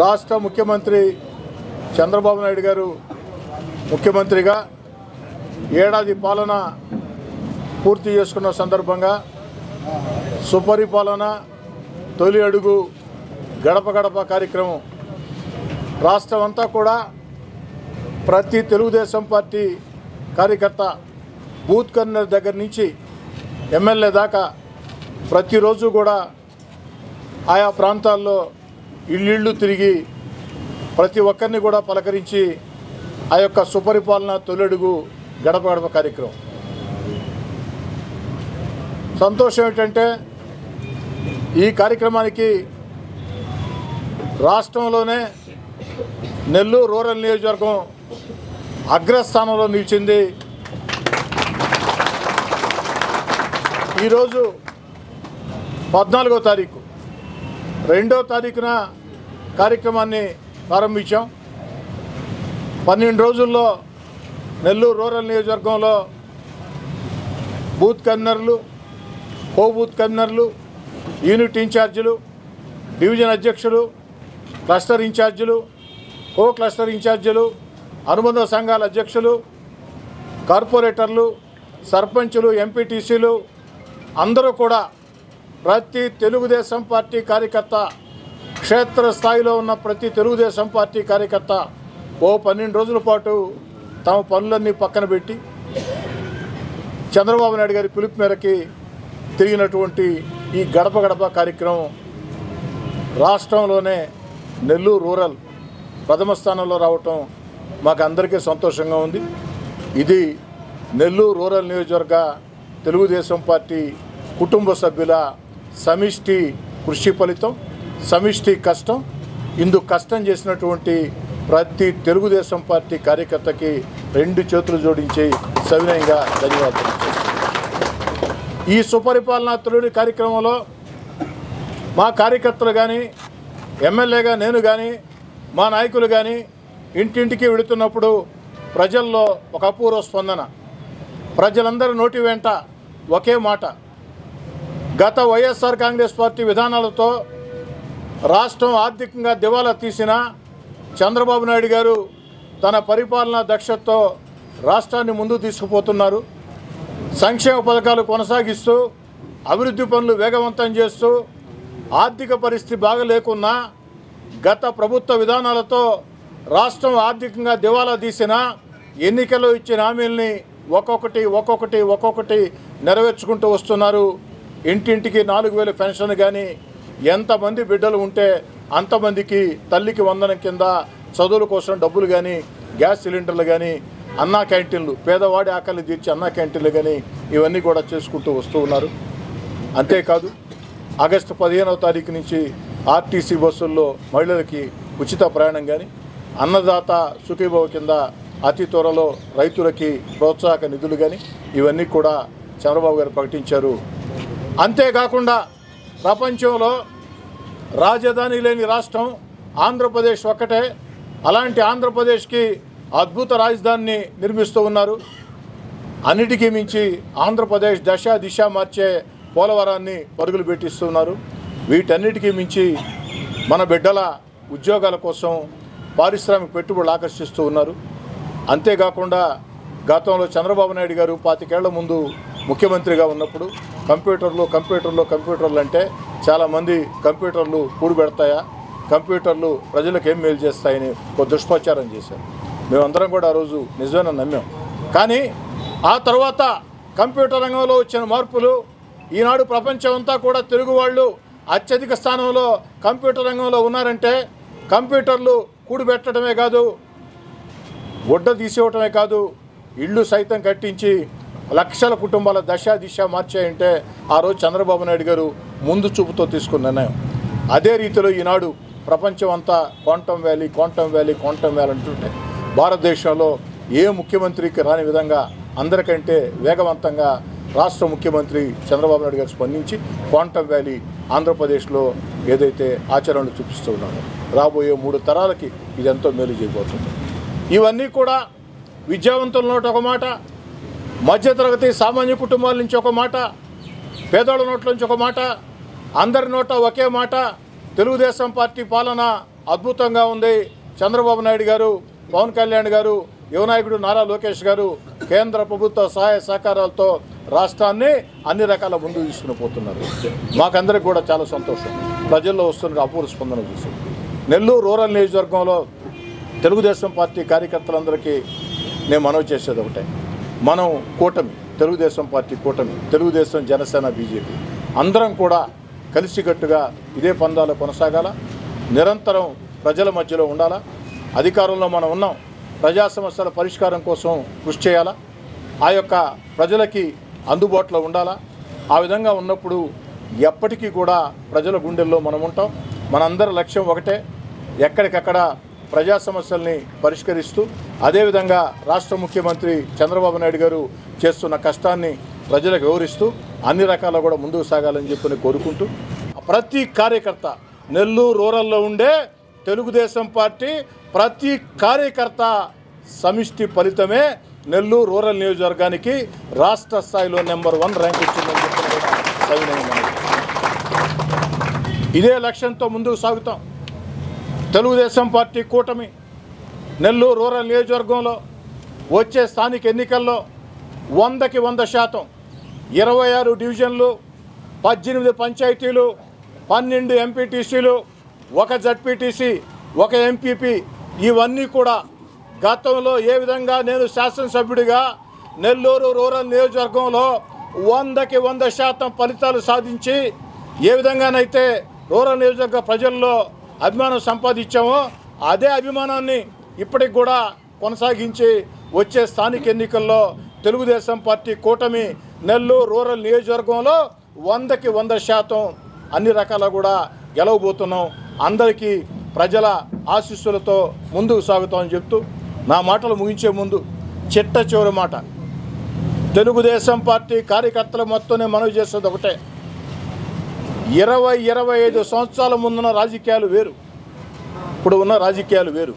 రాష్ట్ర ముఖ్యమంత్రి చంద్రబాబు నాయుడు గారు ముఖ్యమంత్రిగా ఏడాది పాలన పూర్తి చేసుకున్న సందర్భంగా సుపరిపాలన తొలి అడుగు గడప గడప కార్యక్రమం. రాష్ట్రం అంతా కూడా ప్రతి తెలుగుదేశం పార్టీ కార్యకర్త బూత్ కన్వీనర్ దగ్గర నుంచి ఎమ్మెల్యే దాకా ప్రతిరోజు కూడా ఆయా ప్రాంతాల్లో ఇళ్ళిళ్ళు తిరిగి ప్రతి ఒక్కరిని కూడా పలకరించి ఆ యొక్క సుపరిపాలన తొలడుగు గడప గడప కార్యక్రమం. సంతోషం ఏంటంటే ఈ కార్యక్రమానికి రాష్ట్రంలోనే నెల్లూరు రూరల్ నియోజకవర్గం అగ్రస్థానంలో నిలిచింది. ఈరోజు పద్నాలుగో తారీఖు. రెండో తారీఖున కార్యక్రమాన్ని ప్రారంభించాం. పన్నెండు రోజుల్లో నెల్లూరు రూరల్ నియోజకవర్గంలో బూత్ కన్వీనర్లు కో బూత్ కన్వీనర్లు యూనిట్ ఇన్ఛార్జీలు డివిజన్ అధ్యక్షులు క్లస్టర్ ఇన్ఛార్జీలు కో క్లస్టర్ ఇన్ఛార్జీలు అనుబంధ సంఘాల అధ్యక్షులు కార్పొరేటర్లు సర్పంచులు ఎంపీటీసీలు అందరూ కూడా ప్రతి తెలుగుదేశం పార్టీ కార్యకర్త క్షేత్ర స్థాయిలో ఉన్న ప్రతి తెలుగుదేశం పార్టీ కార్యకర్త ఓ పన్నెండు రోజుల పాటు తమ పనులన్నీ పక్కన పెట్టి చంద్రబాబు నాయుడు గారి పిలుపు మేరకి తిరిగినటువంటి ఈ గడప గడప కార్యక్రమం రాష్ట్రంలోనే నెల్లూరు రూరల్ ప్రథమ స్థానంలో రావటం మాకు అందరికీ సంతోషంగా ఉంది. ఇది నెల్లూరు రూరల్ నియోజకవర్గ తెలుగుదేశం పార్టీ కుటుంబ సభ్యుల సమిష్టి కృషి ఫలితం సమిష్టి కష్టం. ఇందుకు కష్టం చేసినటువంటి ప్రతి తెలుగుదేశం పార్టీ కార్యకర్తకి రెండు చేతులు జోడించి సవినయంగా ధన్యవాదాలు ఈ సుపరిపాలనా తొలి కార్యక్రమంలో మా కార్యకర్తలు కానీ ఎమ్మెల్యేగా నేను కానీ మా నాయకులు కానీ ఇంటింటికి వెళుతున్నప్పుడు ప్రజల్లో ఒక అపూర్వ స్పందన. ప్రజలందరి నోటి వెంట ఒకే మాట. గత వైఎస్ఆర్ కాంగ్రెస్ పార్టీ విధానాలతో రాష్ట్రం ఆర్థికంగా దివాలా తీసిన చంద్రబాబు నాయుడు గారు తన పరిపాలనా దక్షతతో రాష్ట్రాన్ని ముందు తీసుకుపోతున్నారు. సంక్షేమ పథకాలు కొనసాగిస్తూ అభివృద్ధి పనులు వేగవంతం చేస్తూ ఆర్థిక పరిస్థితి బాగలేకున్నా గత ప్రభుత్వ విధానాలతో రాష్ట్రం ఆర్థికంగా దివాలా తీసిన ఎన్నికల్లో ఇచ్చిన హామీల్ని ఒక్కొక్కటి ఒక్కొక్కటి ఒక్కొక్కటి నెరవేర్చుకుంటూ వస్తున్నారు. ఇంటింటికి నాలుగు వేల పెన్షన్ కానీ ఎంతమంది బిడ్డలు ఉంటే అంతమందికి తల్లికి వందనం కింద చదువుల కోసం డబ్బులు కానీ గ్యాస్ సిలిండర్లు కానీ అన్నా క్యాంటీన్లు పేదవాడి ఆకలి తీర్చి అన్నా క్యాంటీన్లు కానీ ఇవన్నీ కూడా చేసుకుంటూ వస్తూ ఉన్నారు. అంతేకాదు ఆగస్టు పదిహేనవ తారీఖు నుంచి ఆర్టీసీ బస్సుల్లో మహిళలకి ఉచిత ప్రయాణం కానీ అన్నదాత సుఖీభవ కింద అతి త్వరలో రైతులకి ప్రోత్సాహక నిధులు కానీ ఇవన్నీ కూడా చంద్రబాబు గారు ప్రకటించారు. అంతేకాకుండా ప్రపంచంలో రాజధాని లేని రాష్ట్రం ఆంధ్రప్రదేశ్ ఒక్కటే. అలాంటి ఆంధ్రప్రదేశ్కి అద్భుత రాజధానిని నిర్మిస్తూ ఉన్నారు. అన్నిటికీ మించి ఆంధ్రప్రదేశ్ దశ దిశ మార్చే పోలవరాన్ని పరుగులు పెట్టిస్తున్నారు వీటన్నిటికీ మించి మన బిడ్డల ఉద్యోగాల కోసం పారిశ్రామిక పెట్టుబడులు ఆకర్షిస్తూ ఉన్నారు. అంతేకాకుండా గతంలో చంద్రబాబు నాయుడు గారు పాతికేళ్ళ ముందు ముఖ్యమంత్రిగా ఉన్నప్పుడు కంప్యూటర్లు కంప్యూటర్లు కంప్యూటర్లు అంటే చాలామంది కంప్యూటర్లు కూడిపెడతాయా కంప్యూటర్లు ప్రజలకు ఏం మేలు చేస్తాయని ఒక దుష్ప్రచారం చేశారు. మేమందరం కూడా ఆ రోజు నిజమైన నమ్మాం. కానీ ఆ తర్వాత కంప్యూటర్ రంగంలో వచ్చిన మార్పులు ఈనాడు ప్రపంచం అంతా కూడా తెలుగు వాళ్ళు అత్యధిక స్థానంలో కంప్యూటర్ రంగంలో ఉన్నారంటే కంప్యూటర్లు కూడిపెట్టడమే కాదు గుడ్డ తీసేవటమే కాదు ఇళ్ళు సైతం కట్టించి లక్షల కుటుంబాల దశ దిశ మార్చాయంటే ఆ రోజు చంద్రబాబు నాయుడు గారు ముందు చూపుతో తీసుకున్న నిర్ణయం. అదే రీతిలో ఈనాడు ప్రపంచం అంతా quantum valley quantum valley quantum valley అంటుంటే భారతదేశంలో ఏ ముఖ్యమంత్రికి రాని విధంగా అందరికంటే వేగవంతంగా రాష్ట్ర ముఖ్యమంత్రి చంద్రబాబు నాయుడు గారు స్పందించి క్వాంటమ్ వ్యాలీ ఆంధ్రప్రదేశ్లో ఏదైతే ఆచరణలు చూపిస్తూ ఉన్నారో రాబోయే మూడు తరాలకి ఇదెంతో మేలు చేయబోతుంది. ఇవన్నీ కూడా విద్యావంతుల నోట ఒక మాట మధ్యతరగతి సామాన్య కుటుంబాల నుంచి ఒక మాట పేదోళ్ళ నోట్ల నుంచి ఒక మాట అందరి నోట ఒకే మాట తెలుగుదేశం పార్టీ పాలన అద్భుతంగా ఉంది. చంద్రబాబు నాయుడు గారు పవన్ కళ్యాణ్ గారు యువనాయకుడు నారా లోకేష్ గారు కేంద్ర ప్రభుత్వ సహాయ సహకారాలతో రాష్ట్రాన్ని అన్ని రకాల ముందు తీసుకుని పోతున్నారు. మాకందరికి కూడా చాలా సంతోషం. ప్రజల్లో వస్తున్న అపూర్వ స్పందన చూసి నెల్లూరు రూరల్ నియోజకవర్గంలో తెలుగుదేశం పార్టీ కార్యకర్తలందరికీ నేను మనవి చేసేది ఒకటే. మనం కూటమి తెలుగుదేశం పార్టీ కూటమి తెలుగుదేశం జనసేన బీజేపీ అందరం కూడా కలిసికట్టుగా ఇదే పందాలు కొనసాగాల? నిరంతరం ప్రజల మధ్యలో ఉండాలా? అధికారంలో మనం ఉన్నాం. ప్రజా సమస్యల పరిష్కారం కోసం కృషి చేయాలా? ఆ యొక్క ప్రజలకి అందుబాటులో ఉండాలా? ఆ విధంగా ఉన్నప్పుడు ఎప్పటికీ కూడా ప్రజల గుండెల్లో మనం ఉంటాం. మనందరి లక్ష్యం ఒకటే ఎక్కడికక్కడ ప్రజా సమస్యల్ని పరిష్కరిస్తూ అదేవిధంగా రాష్ట్ర ముఖ్యమంత్రి చంద్రబాబు నాయుడు గారు చేస్తున్న కష్టాన్ని ప్రజలకు వివరిస్తూ అన్ని రకాల కూడా ముందుకు సాగాలని చెప్పి కోరుకుంటూ ప్రతి కార్యకర్త నెల్లూరు రూరల్లో ఉండే తెలుగుదేశం పార్టీ ప్రతి కార్యకర్త సమిష్టి ఫలితమే నెల్లూరు రూరల్ నియోజకవర్గానికి రాష్ట్ర స్థాయిలో నెంబర్ వన్ ర్యాంక్ ఇచ్చిందని చెప్పిన కూడా ఇదే లక్ష్యంతో ముందుకు సాగుతాం. తెలుగుదేశం పార్టీ కూటమి నెల్లూరు రూరల్ నియోజకవర్గంలో వచ్చే స్థానిక ఎన్నికల్లో వందకి వంద శాతం ఇరవై ఆరు డివిజన్లు పద్దెనిమిది పంచాయతీలు పన్నెండు ఎంపీటీసీలు ఒక జడ్పీటీసీ ఒక ఎంపీపీ ఇవన్నీ కూడా గతంలో ఏ విధంగా నేను శాసనసభ్యుడిగా నెల్లూరు రూరల్ నియోజకవర్గంలో వందకి వంద శాతం ఫలితాలు సాధించి ఏ విధంగానైతే రూరల్ నియోజకవర్గ ప్రజల్లో అభిమానం సంపాదించామో అదే అభిమానాన్ని ఇప్పటికి కూడా కొనసాగించి వచ్చే స్థానిక ఎన్నికల్లో తెలుగుదేశం పార్టీ కూటమి నెల్లూరు రూరల్ నియోజకవర్గంలో వందకి వంద శాతం అన్ని రకాల కూడా గెలవబోతున్నాం. అందరికీ ప్రజల ఆశీస్సులతో ముందుకు సాగుతామని చెప్తూ నా మాటలు ముగించే ముందు చిట్ట చివరి మాట. తెలుగుదేశం పార్టీ కార్యకర్తల మొత్తం మనవి చేసేది ఒకటే. ఇరవై ఇరవై ఐదు సంవత్సరాల ముందున్న రాజకీయాలు వేరు. ఇప్పుడు ఉన్న రాజకీయాలు వేరు.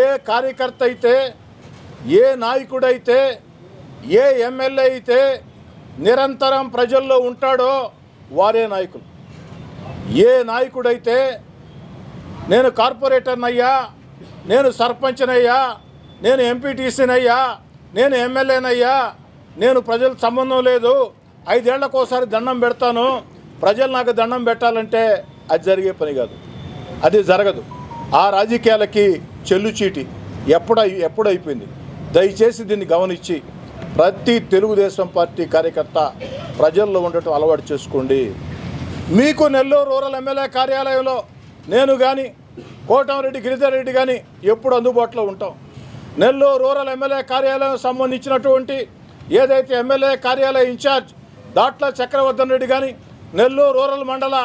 ఏ కార్యకర్త అయితే ఏ నాయకుడైతే ఏ ఎమ్మెల్యే అయితే నిరంతరం ప్రజల్లో ఉంటాడో వారే నాయకులు. ఏ నాయకుడైతే నేను కార్పొరేటర్నయ్యా నేను సర్పంచ్నయ్యా నేను ఎంపీటీసీనయ్యా నేను ఎమ్మెల్యేనయ్యా నేను ప్రజలకు సంబంధం లేదు ఐదేళ్ళకోసారి దండం పెడతాను ప్రజలు నాకు దండం పెట్టాలంటే అది జరిగే పని కాదు. అది జరగదు. ఆ రాజకీయాలకి చెల్లుచీటి ఎప్పుడ ఎప్పుడైపోయింది? దయచేసి దీన్ని గమనించి ప్రతి తెలుగుదేశం పార్టీ కార్యకర్త ప్రజల్లో ఉండటం అలవాటు చేసుకోండి. మీకు నెల్లూరు రూరల్ ఎమ్మెల్యే కార్యాలయంలో నేను కానీ కోటంరెడ్డి గిరిధర్ రెడ్డి కానీ ఎప్పుడు అందుబాటులో ఉంటాం. నెల్లూరు రూరల్ ఎమ్మెల్యే కార్యాలయం సంబంధించినటువంటి ఏదైతే ఎమ్మెల్యే కార్యాలయ ఇన్ఛార్జ్ దాట్ల చక్రవర్ధన్ రెడ్డి కానీ నెల్లూరు రూరల్ మండల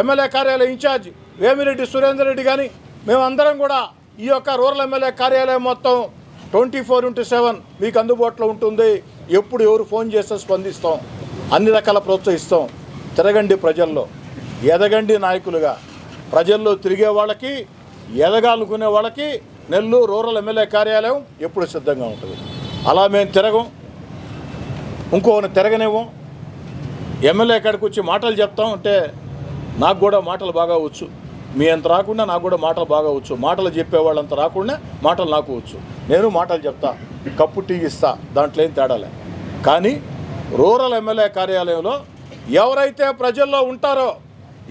ఎమ్మెల్యే కార్యాలయ ఇన్ఛార్జ్ వేమిరెడ్డి సురేందర్ రెడ్డి కానీ మేమందరం కూడా ఈ యొక్క రూరల్ ఎమ్మెల్యే కార్యాలయం మొత్తం ట్వంటీ ఫోర్ ఇంటూ సెవెన్ మీకు అందుబాటులో ఉంటుంది. ఎప్పుడు ఎవరు ఫోన్ చేస్తే స్పందిస్తాం. అన్ని రకాల ప్రోత్సహిస్తాం. తిరగండి ప్రజల్లో. ఎదగండి నాయకులుగా. ప్రజల్లో తిరిగే వాళ్ళకి ఎదగాలనుకునే వాళ్ళకి నెల్లూరు రూరల్ ఎమ్మెల్యే కార్యాలయం ఎప్పుడు సిద్ధంగా ఉంటుంది. అలా మేము తిరగం. ఇంకోని తిరగనివ్వం. ఎమ్మెల్యే కాడికి వచ్చి మాటలు చెప్తాం అంటే నాకు కూడా మాటలు బాగా వచ్చు. మీ అంత రాకుండా నాకు కూడా మాటలు బాగా వచ్చు. మాటలు చెప్పేవాళ్ళంత రాకుండా మాటలు నాకు వచ్చు. నేను మాటలు చెప్తా కప్పు టీ ఇస్తా దాంట్లో ఏం తేడాలే కానీ రూరల్ ఎమ్మెల్యే కార్యాలయంలో ఎవరైతే ప్రజల్లో ఉంటారో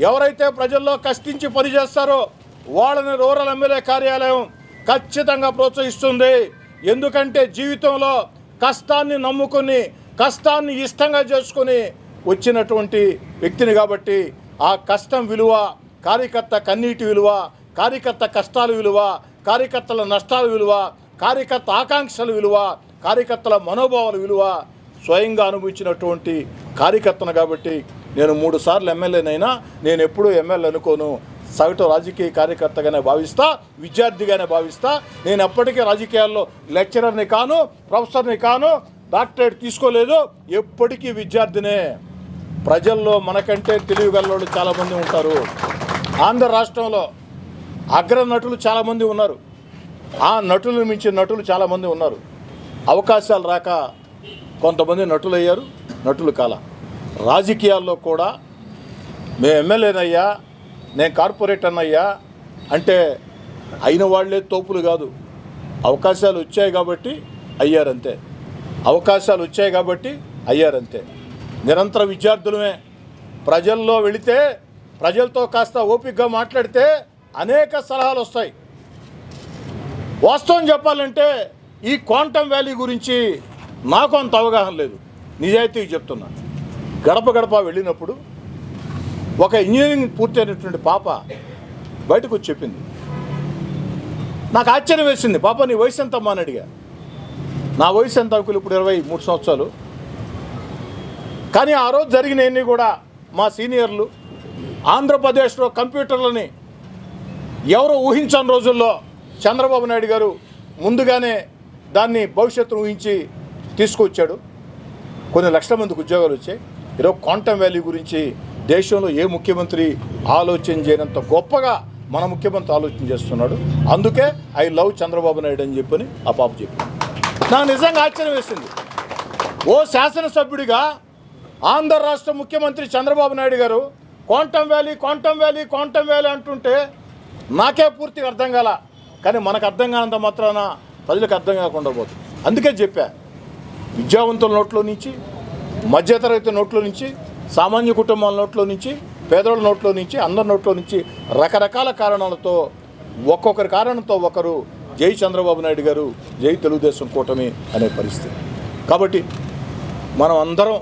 ఎవరైతే ప్రజల్లో కష్టించి పనిచేస్తారో వాళ్ళని రూరల్ ఎమ్మెల్యే కార్యాలయం ఖచ్చితంగా ప్రోత్సహిస్తుంది. ఎందుకంటే జీవితంలో కష్టాన్ని నమ్ముకొని కష్టాన్ని ఇష్టంగా చేసుకొని వచ్చినటువంటి వ్యక్తిని కాబట్టి ఆ కష్టం విలువ కార్యకర్త కన్నీటి విలువ కార్యకర్త కష్టాల విలువ కార్యకర్తల నష్టాల విలువ కార్యకర్త ఆకాంక్షల విలువ కార్యకర్తల మనోభావాల విలువ స్వయంగా అనుభవించినటువంటి కార్యకర్తను కాబట్టి నేను మూడు సార్లు ఎమ్మెల్యేనైనా నేను ఎప్పుడూ ఎమ్మెల్యే అనుకోను. సగటు రాజకీయ కార్యకర్తగానే భావిస్తా విద్యార్థిగానే భావిస్తా. నేను ఎప్పటికీ రాజకీయాల్లో లెక్చరర్ని కాను ప్రొఫెసర్ని కాను డాక్టరేట్ తీసుకోలేదు. ఎప్పటికీ విద్యార్థినే. ప్రజల్లో మనకంటే తెలివిగల్లోళ్ళు చాలామంది ఉంటారు. ఆంధ్ర రాష్ట్రంలో అగ్ర నటులు చాలామంది ఉన్నారు. ఆ నటులను మించిన నటులు చాలామంది ఉన్నారు. అవకాశాలు రాక కొంతమంది నటులు అయ్యారు నటులు కాల. రాజకీయాల్లో కూడా మేము ఎమ్మెల్యేనయ్యా నేను కార్పొరేట్ అన్నయ్యా అంటే అయిన వాళ్ళే తోపులు కాదు. అవకాశాలు వచ్చాయి కాబట్టి అయ్యారంతే. అవకాశాలు వచ్చాయి కాబట్టి అయ్యారంతే. నిరంతర విద్యార్థులమే ప్రజల్లో వెళితే ప్రజలతో కాస్త ఓపికగా మాట్లాడితే అనేక సలహాలు వస్తాయి. వాస్తవం చెప్పాలంటే ఈ క్వాంటమ్ వ్యాలీ గురించి నాకు అంత అవగాహన లేదు. నిజాయితీగా చెప్తున్నా. గడప గడప వెళ్ళినప్పుడు ఒక ఇంజనీరింగ్ పూర్తయినటువంటి పాప బయటకు వచ్చి చెప్పింది. నాకు ఆశ్చర్యం వేసింది. పాప నీ వయసు ఎంతమ్మా? అని అడిగా. నా వయసు ఎంత? అంకులు ఇప్పుడు ఇరవై మూడు సంవత్సరాలు. కానీ ఆ రోజు జరిగినవన్నీ కూడా మా సీనియర్లు ఆంధ్రప్రదేశ్లో కంప్యూటర్లని ఎవరు ఊహించని రోజుల్లో చంద్రబాబు నాయుడు గారు ముందుగానే దాన్ని భవిష్యత్తును ఊహించి తీసుకొచ్చాడు. కొన్ని లక్షల మందికి ఉద్యోగాలు వచ్చాయి. ఈరోజు క్వాంటమ్ వ్యాలీ గురించి దేశంలో ఏ ముఖ్యమంత్రి ఆలోచన చేయనంత గొప్పగా మన ముఖ్యమంత్రి ఆలోచన చేస్తున్నాడు. అందుకే ఐ లవ్ చంద్రబాబు నాయుడు అని చెప్పని ఆ పాప చెప్పి నాకు నిజంగా ఆశ్చర్యం వేసింది. ఓ శాసనసభ్యుడిగా ఆంధ్ర రాష్ట్ర ముఖ్యమంత్రి Chandrababu Naidu garu quantum valley quantum valley quantum valley అంటుంటే నాకే పూర్తిగా అర్థం కాల. కానీ మనకు అర్థం కానంత మాత్రాన ప్రజలకు అర్థం కాకుండా పోతుంది. అందుకే చెప్పా విద్యావంతుల నోట్లో నుంచి మధ్యతరగతి నోట్లో నుంచి సామాన్య కుటుంబాల నోట్లో నుంచి పేదోళ్ళ నోట్లో నుంచి అందరి నోట్లో నుంచి రకరకాల కారణాలతో ఒక్కొక్కరి కారణంతో ఒకరు జై చంద్రబాబు నాయుడు గారు జై తెలుగుదేశం కూటమి అనే పరిస్థితి. కాబట్టి మనం అందరం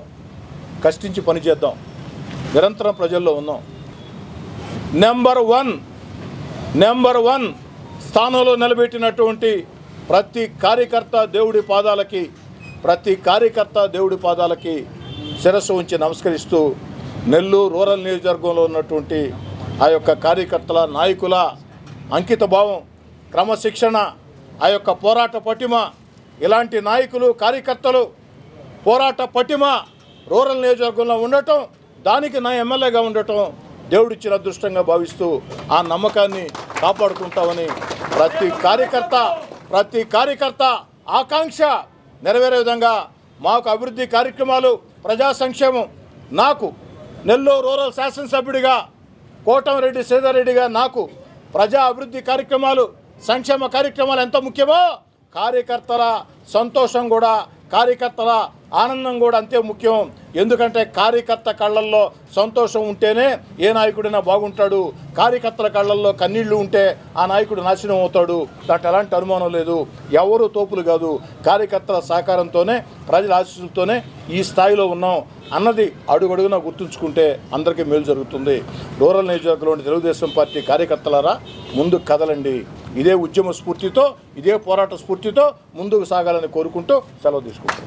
కష్టించి పనిచేద్దాం నిరంతరం ప్రజల్లో ఉన్నాం. నెంబర్ వన్ నెంబర్ వన్ స్థానంలో నిలబెట్టినటువంటి ప్రతి కార్యకర్త దేవుడి పాదాలకి ప్రతి కార్యకర్త దేవుడి పాదాలకి శిరస్సు ఉంచి నమస్కరిస్తూ నెల్లూరు రూరల్ నియోజకవర్గంలో ఉన్నటువంటి ఆ యొక్క కార్యకర్తల నాయకుల అంకిత భావం క్రమశిక్షణ ఆ యొక్క పోరాట పటిమ ఇలాంటి నాయకులు కార్యకర్తలు పోరాట పటిమ రూరల్ నియోజకవర్గంలో ఉండటం దానికి నా ఎమ్మెల్యేగా ఉండటం దేవుడిచ్చిన అదృష్టంగా భావిస్తూ ఆ నమ్మకాన్ని కాపాడుకుంటామని ప్రతి కార్యకర్త ప్రతి కార్యకర్త ఆకాంక్ష నెరవేరే విధంగా మాకు అభివృద్ధి కార్యక్రమాలు ప్రజా సంక్షేమం నాకు నెల్లూరు రూరల్ శాసనసభ్యుడిగా కోటమిరెడ్డి శ్రీధర్రెడ్డిగా నాకు ప్రజా అభివృద్ధి కార్యక్రమాలు సంక్షేమ కార్యక్రమాలు ఎంత ముఖ్యమో కార్యకర్తల సంతోషం కూడా కార్యకర్తల ఆనందం కూడా అంతే ముఖ్యం. ఎందుకంటే కార్యకర్త కళ్ళల్లో సంతోషం ఉంటేనే ఏ నాయకుడైనా బాగుంటాడు. కార్యకర్తల కళ్ళల్లో కన్నీళ్ళు ఉంటే ఆ నాయకుడు నాశనం అవుతాడు. దాంట్లో ఎలాంటి అనుమానం లేదు. ఎవరు తోపులు కాదు. కార్యకర్తల సహకారంతోనే ప్రజల ఆశీస్సులతోనే ఈ స్థాయిలో ఉన్నాం అన్నది అడుగడుగునా గుర్తుంచుకుంటే అందరికీ మేలు జరుగుతుంది. రూరల్ నియోజకవర్గంలోని తెలుగుదేశం పార్టీ కార్యకర్తలారా ముందు కదలండి. ఇదే ఉద్యమ స్ఫూర్తితో ఇదే పోరాట స్ఫూర్తితో ముందుకు సాగాలని కోరుకుంటూ సెలవు తీసుకుంటాం